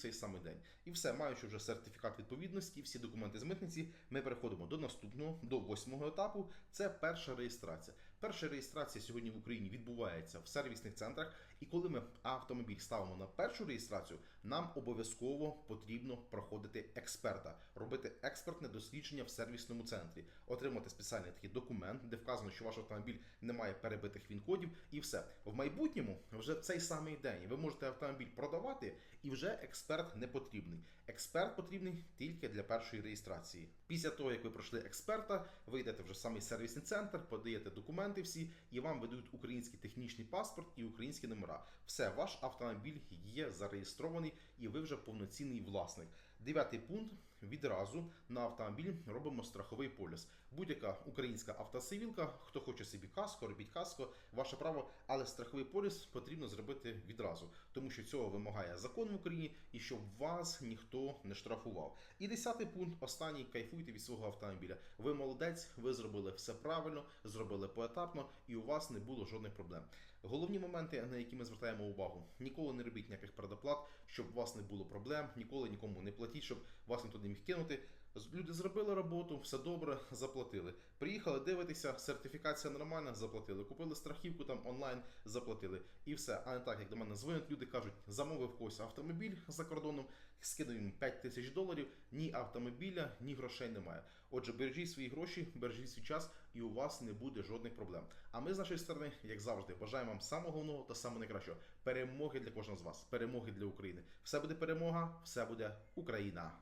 цей самий день. І все, маючи вже сертифікат відповідності, всі документи з митниці, ми переходимо до наступного, до восьмого етапу. Це перша реєстрація. Перша реєстрація сьогодні в Україні відбувається в сервісних центрах. І коли ми автомобіль ставимо на першу реєстрацію, нам обов'язково потрібно проходити експерта, робити експертне дослідження в сервісному центрі, отримати спеціальний такий документ, де вказано, що ваш автомобіль не має перебитих він-кодів, і все. В майбутньому вже в цей самий день ви можете автомобіль продавати, і вже експерт не потрібний. Експерт потрібний тільки для першої реєстрації. Після того, як ви пройшли експерта, ви йдете вже в самий сервісний центр, подаєте документи всі, і вам видають український технічний паспорт і українські номера. Все, ваш автомобіль є зареєстрований, і ви вже повноцінний власник. Дев'ятий пункт. Відразу на автомобіль робимо страховий поліс. Будь-яка українська автосивілка, хто хоче собі каско, робіть каско, ваше право, але страховий поліс потрібно зробити відразу, тому що цього вимагає закон в Україні і щоб вас ніхто не штрафував. І десятий пункт, останній кайфуйте від свого автомобіля. Ви молодець, ви зробили все правильно, зробили поетапно, і у вас не було жодних проблем. Головні моменти, на які ми звертаємо увагу: ніколи не робіть ніяких предоплат, щоб у вас не було проблем, ніколи нікому не платіть, щоб вас ніхто не міг кинути. Люди зробили роботу, все добре, заплатили. Приїхали, дивитися, сертифікація нормальна, заплатили. Купили страхівку там онлайн, заплатили. І все. А не так, як до мене дзвонять, люди кажуть, замовив когось автомобіль за кордоном, скидаю їм 5 тисяч доларів, ні автомобіля, ні грошей немає. Отже, бережіть свої гроші, бережіть свій час, і у вас не буде жодних проблем. А ми з нашої сторони, як завжди, бажаємо вам самого головного та самого найкращого перемоги для кожного з вас, перемоги для України. Все буде перемога, все буде Україна.